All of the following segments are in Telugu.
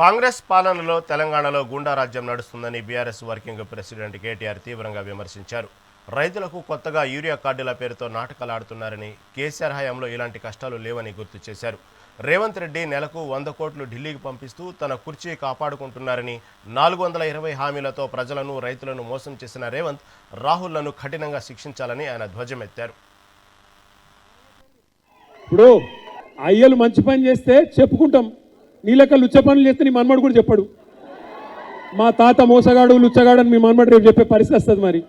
కాంగ్రెస్ పాలనలో తెలంగాణలో గూండా రాజ్యం నడుస్తుందని బీఆర్ఎస్ వర్కింగ్ ప్రెసిడెంట్ కేటీఆర్ తీవ్రంగా విమర్శించారు. రైతులకు కొత్తగా యూరియా కార్డుల పేరుతో నాటకాలు ఆడుతున్నారని కేసీఆర్ హయాంలో ఇలాంటి కష్టాలు లేవని గుర్తు చేశారు. రేవంత్ రెడ్డి నెలకు వంద కోట్లు ఢిల్లీకి పంపిస్తూ తన కుర్చీ కాపాడుకుంటున్నారని నాలుగు వందల ఇరవై హామీలతో ప్రజలను రైతులను మోసం చేసిన రేవంత్ రాహుల్లను కఠినంగా శిక్షించాలని ఆయన ధ్వజమెత్తారు. ఇప్పుడు అయ్యలు మంచి పని చేస్తే చెప్పుకుంటాం. నీళ్ళక లుచ్చ పనులు చేస్తే నీ మన్మడు కూడా చెప్పాడు. మా తాత మోసగాడు లుచ్చగాడు అని మీ మన్మడు రేపు చెప్పే పరిస్థితి వస్తుంది మరి.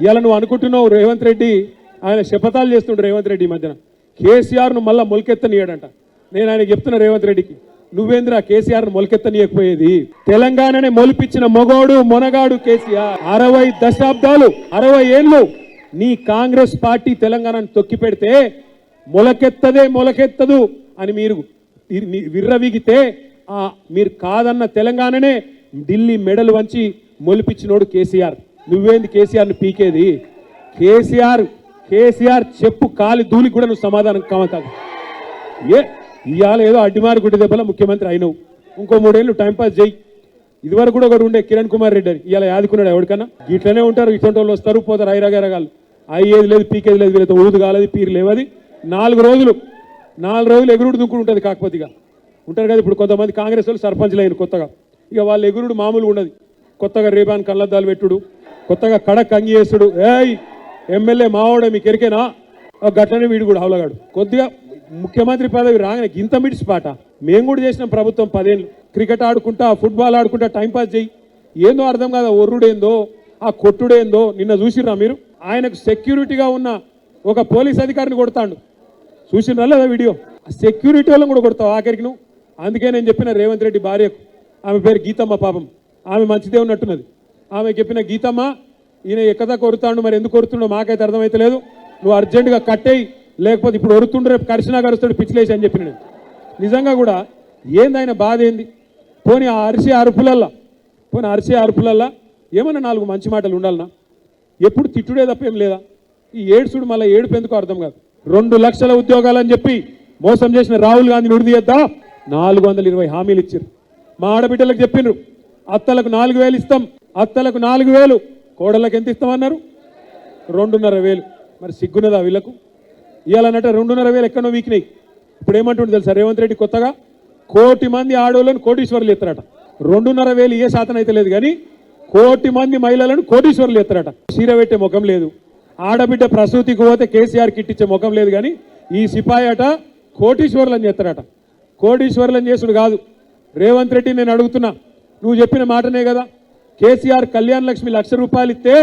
ఇలా నువ్వు అనుకుంటున్నావు రేవంత్ రెడ్డి ఆయన శపథాలు చేస్తుండు రేవంత్ రెడ్డి ఈ మధ్యన. కేసీఆర్ను మళ్ళీ మొలకెత్తనీయడంట. నేను ఆయన చెప్తున్నా రేవంత్ రెడ్డికి నువ్వేంద్రా కేసీఆర్ను మొలకెత్తనీయకపోయేది? తెలంగాణనే మొలిపించిన మొగోడు మొనగాడు కేసీఆర్. అరవై దశాబ్దాలు అరవై ఏళ్ళు నీ కాంగ్రెస్ పార్టీ తెలంగాణను తొక్కి పెడితే మొలకెత్తదే మొలకెత్తదు అని మీరు విర్రవిగితే మీరు కాదన్న తెలంగాణనే ఢిల్లీ మెడలు వంచి మొలిపించినోడు కేసీఆర్. నువ్వేంది కేసీఆర్ని పీకేది? కేసీఆర్ కేసీఆర్ చెప్పు కాలి ధూళికి కూడా నువ్వు సమాధానం కాదు ఏ ఇవాళ ఏదో అడ్డిమారి గుడ్డి దెబ్బల ముఖ్యమంత్రి అయినవు. ఇంకో మూడేళ్ళు టైంపాస్ చేయి. ఇదివరకు కూడా ఒకడు ఉండే కిరణ్ కుమార్ రెడ్డి ఇవాళ యాదుకున్నాడు ఎవరికన్నా ఇట్లనే ఉంటారు ఇటువంటి వాళ్ళు వస్తారు పోతారు ఐరాగరగాలు అయ్యేది లేదు పీకేది లేదు వీళ్ళతో ఊదు కాలేదు పీరు లేవది. నాలుగు రోజులు నాలుగు రోజులు ఎగురుడు దుక్కుడు ఉంటుంది కాకపోతే ఇక. ఉంటారు కదా ఇప్పుడు కొంతమంది కాంగ్రెస్ వాళ్ళు సర్పంచ్లు అయిన కొత్తగా. ఇక వాళ్ళ ఎగురుడు మామూలు ఉండదు. కొత్తగా రేబాన్ కళ్ళద్దాలు పెట్టుడు కొత్తగా కడక్ అంగి చేసుడు ఏయ్ ఎమ్మెల్యే మావాడే మీకు ఎరికేనా ఒక గట్లనే వీడు కూడా అవలగాడు కొద్దిగా ముఖ్యమంత్రి పదవి రాగానే ఇంత మిడిచి పాట. మేము కూడా చేసినాం ప్రభుత్వం పదేళ్ళు. క్రికెట్ ఆడుకుంటా ఫుట్బాల్ ఆడుకుంటా టైంపాస్ చేయి. ఏందో అర్థం కాదు ఒర్రుడేందో ఆ కొట్టుడేందో నిన్న చూసిర్రా మీరు? ఆయనకు సెక్యూరిటీగా ఉన్న ఒక పోలీస్ అధికారిని కొడతాడు. చూసినా లేదా వీడియో? సెక్యూరిటీ వాళ్ళని కూడా కొడతావు ఆఖరికి నువ్వు. అందుకే నేను చెప్పిన రేవంత్ రెడ్డి భార్యకు. ఆమె పేరు గీతమ్మ పాపం. ఆమె మంచిదే ఉన్నట్టున్నది ఆమె చెప్పిన గీతమ్మ ఈయన ఎక్కదా కొరుతాడు మరి ఎందుకు కొరుతుండో మాకైతే అర్థమైతలేదు నువ్వు అర్జెంటుగా కట్టేయి లేకపోతే ఇప్పుడు ఒరుతుండు రేపు కరిసినా కరుస్తాడు పిచ్చిలేసి అని చెప్పిన నేను. నిజంగా కూడా ఏంది ఆయన బాధ ఏంది? పోనీ ఆ అరిసే అరుపులల్లా పోనీ అరిసే అరుపులల్లా ఏమన్నా నాలుగు మంచి మాటలు ఉండాలనా? ఎప్పుడు తిట్టుడే తప్ప ఏం లేదా? ఈ ఏడుసుడు మళ్ళీ ఏడుపు ఎందుకు అర్థం కాదు. రెండు లక్షల ఉద్యోగాలు అని చెప్పి మోసం చేసిన రాహుల్ గాంధీని ఉడిది నాలుగు వందల ఇరవై హామీలు ఇచ్చారు. మా ఆడబిడ్డలకు చెప్పినారు అత్తలకు నాలుగు వేలు ఇస్తాం అత్తలకు నాలుగు వేలు కోడళ్ళకి ఎంత ఇస్తామన్నారు? రెండున్నర వేలు. మరి సిగ్గున్నదా వీళ్ళకు? ఇవ్వాలన్నట్టు రెండున్నర వేలు ఎక్కడో వీకినాయి. ఇప్పుడు ఏమంటుంది తెలుసా? రేవంత్ రెడ్డి కొత్తగా కోటి మంది ఆడవాళ్ళని కోటీశ్వర్లు ఎత్తారట. రెండున్నర వేలు ఏ శాతం అయితే లేదు కానీ కోటి మంది మహిళలను కోటీశ్వర్లు ఎత్తారట. చీర పెట్టే ముఖం లేదు. ఆడబిడ్డ ప్రసూతికి పోతే కేసీఆర్ కిట్టిచ్చే ముఖం లేదు కానీ ఈ సిపాయి అట కోటీశ్వర్లని చేస్తారట కోటీశ్వర్లని చేసుడు కాదు. రేవంత్ రెడ్డి నేను అడుగుతున్నా. నువ్వు చెప్పిన మాటనే కదా. కేసీఆర్ కళ్యాణ్ లక్ష్మి లక్ష రూపాయలు ఇస్తే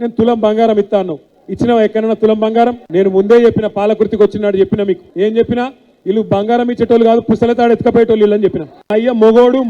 నేను తులం బంగారం ఇస్తాను ఇచ్చినావు ఎక్కడన్నా తులం బంగారం? నేను ముందే చెప్పిన పాలకృతికి వచ్చినాడు చెప్పిన మీకు. ఏం చెప్పినా? వీళ్ళు బంగారం ఇచ్చేటోళ్ళు కాదు పుస్తలతాడు ఎత్తుకపోయేటోళ్ళు వీళ్ళు అని చెప్పిన. అయ్య మొగోడు